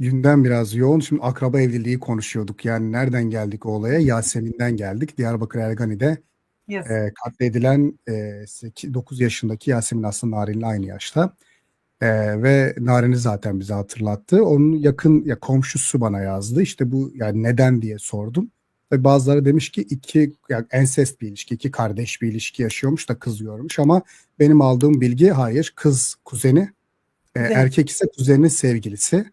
gündem biraz yoğun. Şimdi akraba evliliği konuşuyorduk. Yani nereden geldik o olaya? Yasemin'den geldik. Diyarbakır Ergani'de Yazık. e, katledilen e, 9 yaşındaki Yasemin aslında Narin'le aynı yaşta. E, ve Narin'i zaten bize hatırlattı. Onun yakın ya komşusu bana yazdı. İşte bu yani neden diye sordum. Tabii bazıları demiş ki iki yani ensest bir ilişki, iki kardeş bir ilişki yaşıyormuş da kızıyormuş ama benim aldığım bilgi hayır kız kuzeni, e, erkek ise kuzeninin sevgilisi.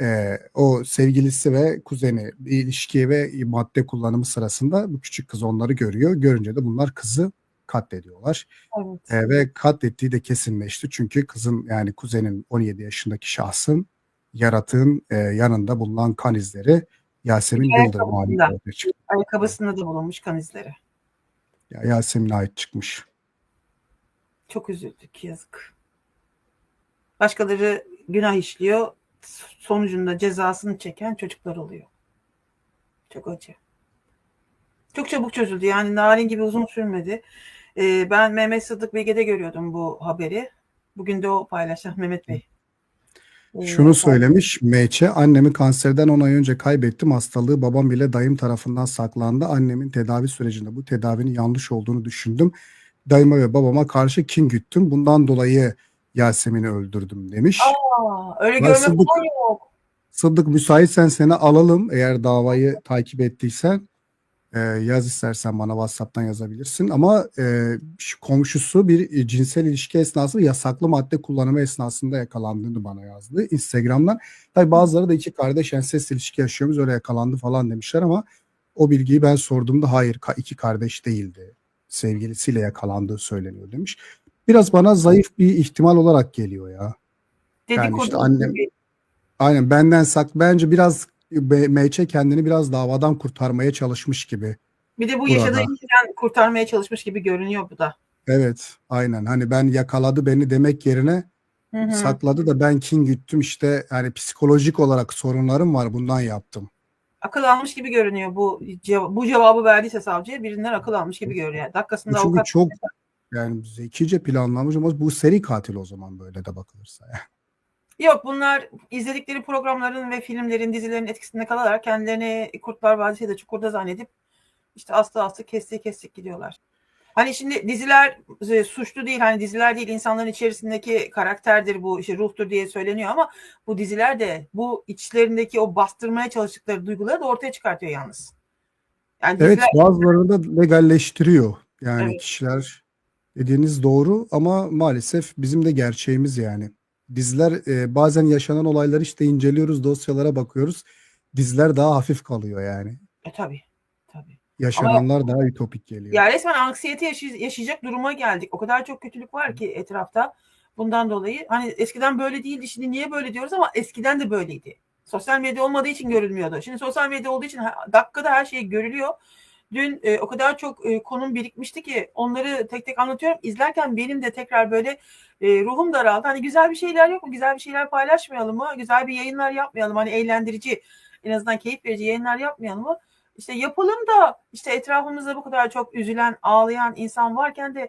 E, o sevgilisi ve kuzeni ilişki ve madde kullanımı sırasında bu küçük kız onları görüyor. Görünce de bunlar kızı katlediyorlar. Evet. E, ve katlettiği de kesinleşti. Çünkü kızın yani kuzenin 17 yaşındaki şahsın yaratığın e, yanında bulunan kan izleri Yasemin Yıldırım halinde ayakkabısında. ortaya çıktı. Ayakkabısında da bulunmuş kan izleri. Ya Yasemin'e ait çıkmış. Çok üzüldük yazık. Başkaları günah işliyor. Sonucunda cezasını çeken çocuklar oluyor. Çok acı. Çok çabuk çözüldü. Yani narin gibi uzun sürmedi. Ee, ben Mehmet Sıddık Bilge'de görüyordum bu haberi. Bugün de o paylaştı Mehmet Bey. Ee, Şunu söylemiş Meçe, annemi kanserden 10 ay önce kaybettim. Hastalığı babam bile dayım tarafından saklandı. Annemin tedavi sürecinde bu tedavinin yanlış olduğunu düşündüm. Dayıma ve babama karşı kin güttüm. Bundan dolayı Yasemin'i öldürdüm demiş. Aa, öyle Ben görme Sıddık- yok. Sıddık müsaitsen seni alalım. Eğer davayı takip ettiysen e, yaz istersen bana WhatsApp'tan yazabilirsin. Ama e, şu komşusu bir cinsel ilişki esnasında yasaklı madde kullanımı esnasında yakalandığını bana yazdı Instagram'dan. Tabii bazıları da iki kardeş ensest ilişki yaşıyormuş öyle yakalandı falan demişler ama o bilgiyi ben sorduğumda hayır iki kardeş değildi. Sevgilisiyle yakalandığı söyleniyor demiş. Biraz bana zayıf bir ihtimal olarak geliyor ya. Yani Dedikodu işte annem- gibi. Aynen benden sak bence biraz MÇ kendini biraz davadan kurtarmaya çalışmış gibi. Bir de bu Burada. yaşadığı işten kurtarmaya çalışmış gibi görünüyor bu da. Evet aynen hani ben yakaladı beni demek yerine Hı hı. sakladı da ben kin güttüm işte hani psikolojik olarak sorunlarım var bundan yaptım. akıl almış gibi görünüyor bu ceva- bu cevabı verdiyse savcıya birinden akıl almış gibi görünüyor. Dakikasında çünkü avukat çok yani zekice planlanmış ama bu seri katil o zaman böyle de bakılırsa. yok bunlar izledikleri programların ve filmlerin dizilerin etkisinde kalarak kendilerini Kurtlar Vadisi ya da Çukur'da zannedip işte aslı aslı kestik kestik gidiyorlar. Hani şimdi diziler e, suçlu değil hani diziler değil insanların içerisindeki karakterdir bu işte ruhtur diye söyleniyor ama bu diziler de bu içlerindeki o bastırmaya çalıştıkları duyguları da ortaya çıkartıyor yalnız. Yani Evet diziler bazılarını da legalleştiriyor. Yani Evet. kişiler dediğiniz doğru ama maalesef bizim de gerçeğimiz yani. Diziler e, bazen yaşanan olayları işte inceliyoruz, dosyalara bakıyoruz. Diziler daha hafif kalıyor yani. e, tabii tabii. Yaşananlar daha ütopik geliyor. Ya resmen anksiyete yaşay- yaşayacak duruma geldik. O kadar çok kötülük var ki etrafta. Bundan dolayı hani eskiden böyle değildi. Şimdi niye böyle diyoruz ama eskiden de böyleydi. Sosyal medya olmadığı için görülmüyordu. Şimdi sosyal medya olduğu için dakikada her şey görülüyor. Dün e, o kadar çok e, konum birikmişti ki onları tek tek anlatıyorum. İzlerken benim de tekrar böyle e, ruhum daraldı. Hani güzel bir şeyler yok mu? Güzel bir şeyler paylaşmayalım mı? Güzel bir yayınlar yapmayalım. Hani eğlendirici en azından keyif verici yayınlar yapmayalım mı? İşte yapalım da işte etrafımızda bu kadar çok üzülen, ağlayan insan varken de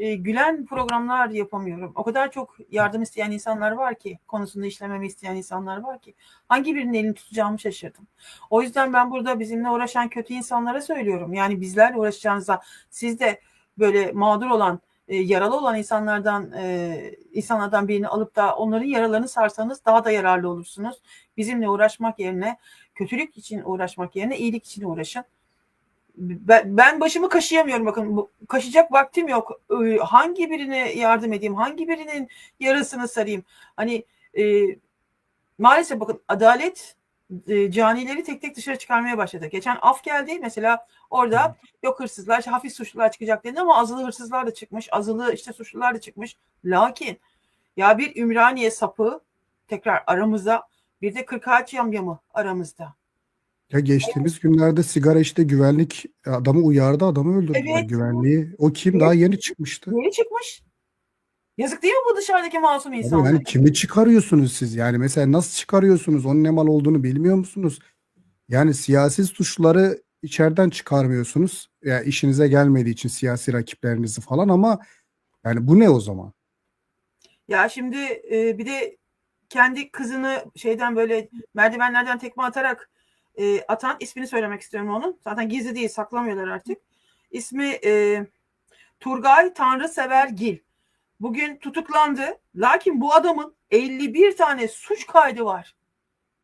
e, gülen programlar yapamıyorum. O kadar çok yardım isteyen insanlar var ki, konusunda işlememi isteyen insanlar var ki. Hangi birinin elini tutacağımı şaşırdım. O yüzden ben burada bizimle uğraşan kötü insanlara söylüyorum. Yani bizlerle uğraşacağınıza siz de böyle mağdur olan, e, yaralı olan insanlardan e, insanlardan birini alıp da onların yaralarını sarsanız daha da yararlı olursunuz. Bizimle uğraşmak yerine kötülük için uğraşmak yerine iyilik için uğraşın. Ben, ben başımı kaşıyamıyorum bakın kaşıyacak vaktim yok. Ee, Hangi birine yardım edeyim? Hangi birinin yarasını sarayım? Hani e, maalesef bakın adalet e, canileri tek tek dışarı çıkarmaya başladı. Geçen af geldi mesela orada yok hırsızlar işte hafif suçlular çıkacak dedi ama azılı hırsızlar da çıkmış. Azılı işte suçlular da çıkmış. Lakin ya bir Ümraniye sapı tekrar aramızda bir de Kırkağaç yamyamı aramızda. Ya geçtiğimiz günlerde sigara işte güvenlik adamı uyardı, adamı öldürdüler Evet. güvenliği. O kim? Daha yeni çıkmıştı. Yeni çıkmış. Yazık değil mi bu dışarıdaki masum Abi insanlar? yani kimi çıkarıyorsunuz siz? Yani mesela nasıl çıkarıyorsunuz? Onun ne mal olduğunu bilmiyor musunuz? Yani siyasi suçları içeriden çıkarmıyorsunuz. Ya işinize gelmediği için siyasi rakiplerinizi falan ama yani bu ne o zaman? Ya şimdi e, bir de kendi kızını şeyden böyle merdivenlerden tekme atarak e, atan ismini söylemek istiyorum onun. Zaten gizli değil saklamıyorlar artık. İsmi e, Turgay Tanrısever Gil. Bugün tutuklandı. Lakin bu adamın 51 tane suç kaydı var.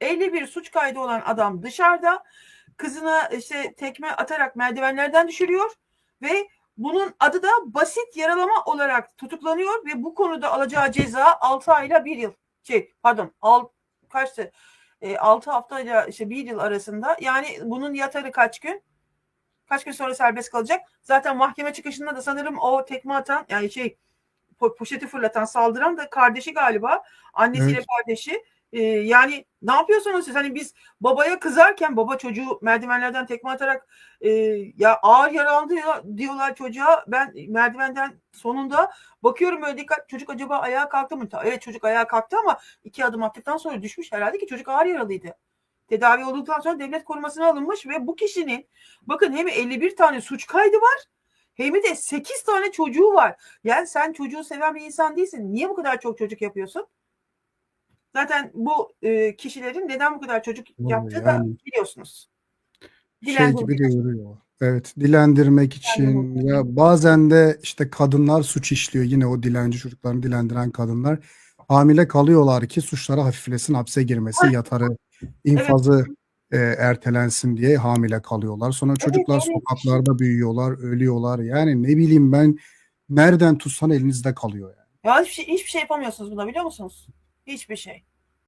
51 suç kaydı olan adam dışarıda kızına işte tekme atarak merdivenlerden düşürüyor ve bunun adı da basit yaralama olarak tutuklanıyor ve bu konuda alacağı ceza 6 ayla 1 yıl. Şey pardon al, kaçtı? E, 6 haftayla işte 1 yıl arasında. Yani bunun yatarı kaç gün? Kaç gün sonra serbest kalacak? Zaten mahkeme çıkışında da sanırım o tekme atan yani şey po- poşeti fırlatan saldıran da kardeşi galiba. Annesiyle Evet. kardeşi. Ee, yani ne yapıyorsunuz siz? Hani biz babaya kızarken baba çocuğu merdivenlerden tekme atarak e, ya ağır yaralandı ya diyorlar çocuğa. Ben merdivenden sonunda bakıyorum öyle dikkat çocuk acaba ayağa kalktı mı? Evet çocuk ayağa kalktı ama iki adım attıktan sonra düşmüş herhalde ki çocuk ağır yaralıydı. Tedavi olduktan sonra devlet korumasına alınmış ve bu kişinin bakın hem 51 tane suç kaydı var hem de 8 tane çocuğu var. Yani sen çocuğu seven bir insan değilsin. Niye bu kadar çok çocuk yapıyorsun? Zaten bu e, kişilerin neden bu kadar çocuk yaptığı da yani biliyorsunuz. şey gibi duyuruyor. Evet, dilendirmek için ya bazen de işte kadınlar suç işliyor. Yine o dilenci çocuklarını dilendiren kadınlar hamile kalıyorlar ki suçları hafiflesin, hapse girmesi, yatarı, infazı e, ertelensin diye hamile kalıyorlar. Sonra çocuklar evet. sokaklarda büyüyorlar, ölüyorlar. Yani ne bileyim ben nereden tutsan elinizde kalıyor yani. Ya hiçbir şey, hiçbir şey yapamıyorsunuz buna biliyor musunuz? Hiçbir şey.